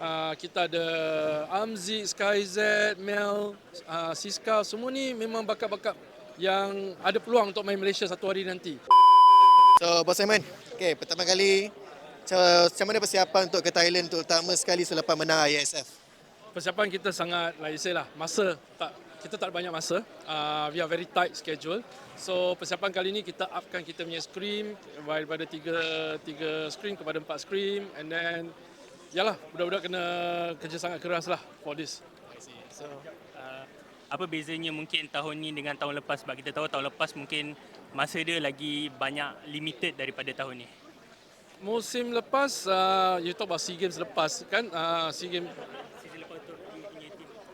Uh, kita ada Amzi, SkyZ, Mel, uh, Siska, semua ni memang bakat-bakat yang ada peluang untuk main Malaysia satu hari nanti. So, Bos Simon, okay, pertama kali macam mana persiapan untuk ke Thailand terutama sekali selepas menang ISF? Persiapan kita sangat, like you say lah, masa tak kita tak banyak masa. Uh, we are very tight schedule. So persiapan kali ni kita upkan kita punya screen daripada tiga tiga screen kepada empat screen and then yalah budak-budak kena kerja sangat keras lah for this. So, uh, apa bezanya mungkin tahun ni dengan tahun lepas? Sebab kita tahu tahun lepas mungkin masa dia lagi banyak limited daripada tahun ni. Musim lepas, uh, you talk about SEA Games lepas kan? Uh, SEA Games Season lepas tu.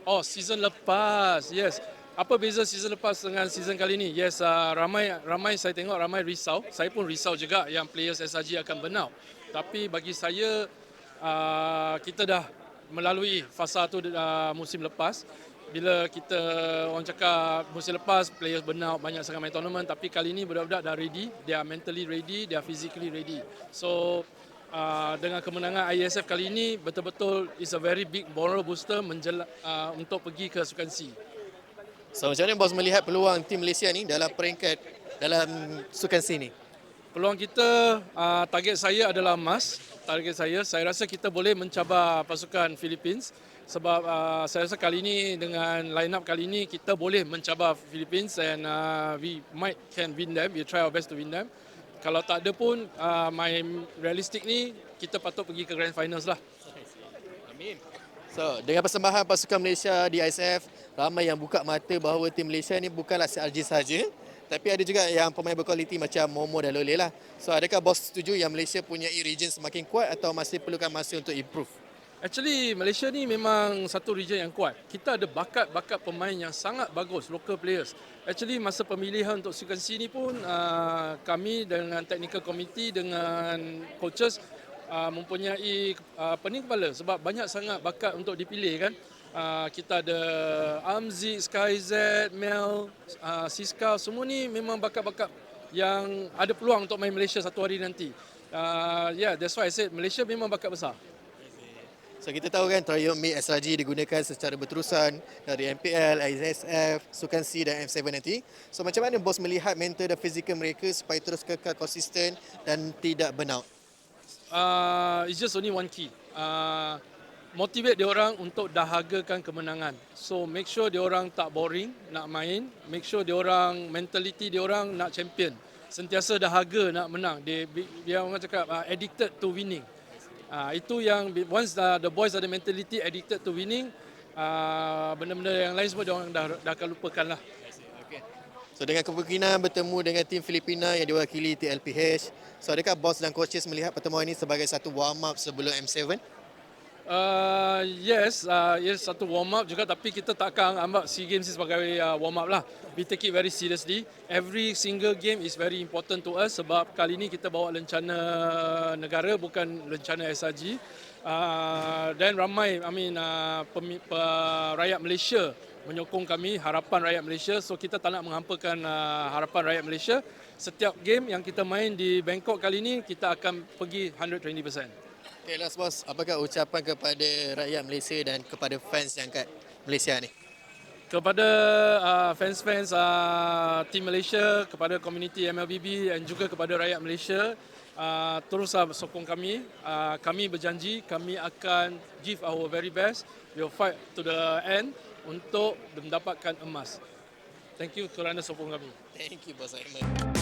Oh, season lepas. Yes. Apa beza season lepas dengan season kali ni? Yes, uh, ramai ramai saya tengok ramai risau. Saya pun risau juga yang players SRG akan burnout. Tapi bagi saya uh, kita dah melalui fasa tu uh, musim lepas. Bila kita orang cakap musim lepas players burnout banyak sangat main tournament tapi kali ni budak-budak dah ready, they are mentally ready, they are physically ready. So uh, dengan kemenangan ISF kali ini betul-betul is a very big moral booster menjela, uh, untuk pergi ke Sukan C. So, macam mana Bos melihat peluang tim Malaysia ni dalam peringkat dalam Sukan C ni? Peluang kita, uh, target saya adalah emas. Target saya, saya rasa kita boleh mencabar pasukan Philippines sebab uh, saya rasa kali ini dengan line up kali ini kita boleh mencabar Philippines and uh, we might can win them. We try our best to win them. Kalau tak ada pun, uh, my realistic ni kita patut pergi ke grand finals lah. Amin. So, dengan persembahan pasukan Malaysia di ISF, ramai yang buka mata bahawa tim Malaysia ni bukanlah CRG saja, tapi ada juga yang pemain berkualiti macam Momo dan Lole lah. So, adakah bos setuju yang Malaysia punya region semakin kuat atau masih perlukan masa untuk improve? Actually Malaysia ni memang satu region yang kuat. Kita ada bakat-bakat pemain yang sangat bagus, local players. Actually masa pemilihan untuk Sukan C ni pun uh, kami dengan technical committee dengan coaches uh, mempunyai uh, pening kepala sebab banyak sangat bakat untuk dipilih kan. Uh, kita ada Amzi, SkyZ, Mel, uh, Siska, semua ni memang bakat-bakat yang ada peluang untuk main Malaysia satu hari nanti. Uh, yeah, that's why I said Malaysia memang bakat besar. So kita tahu kan Triumph Mid SRG digunakan secara berterusan dari MPL, ISF, Sukan C dan M7 nanti. So macam mana bos melihat mental dan fizikal mereka supaya terus kekal konsisten dan tidak burnout? uh, it's just only one key. Uh, motivate dia orang untuk dahagakan kemenangan. So make sure dia orang tak boring nak main, make sure dia orang mentality dia orang nak champion. Sentiasa dahaga nak menang. Dia dia orang cakap uh, addicted to winning. Uh, itu yang once the, the boys ada mentality addicted to winning, uh, benda-benda yang lain semua dia orang dah, dah akan lupakan lah. So dengan kemungkinan bertemu dengan tim Filipina yang diwakili TLPH, so adakah bos dan coaches melihat pertemuan ini sebagai satu warm up sebelum M7? Uh, yes, uh, yes satu warm up juga tapi kita takkan ambil SEA Games sebagai uh, warm up lah. We take it very seriously. Every single game is very important to us sebab kali ni kita bawa lencana negara bukan lencana SRG. Uh, dan ramai, I mean, uh, pemi, pe, rakyat Malaysia menyokong kami, harapan rakyat Malaysia. So kita tak nak menghampakan uh, harapan rakyat Malaysia. Setiap game yang kita main di Bangkok kali ni, kita akan pergi 120%. Okay, last boss, apakah ucapan kepada rakyat Malaysia dan kepada fans yang kat Malaysia ni? kepada uh, fans-fans uh, tim Malaysia, kepada komuniti MLBB dan juga kepada rakyat Malaysia, uh, teruslah sokong kami. Uh, kami berjanji kami akan give our very best. We will fight to the end untuk mendapatkan emas. Thank you kerana sokong kami. Thank you, Bos Aiman.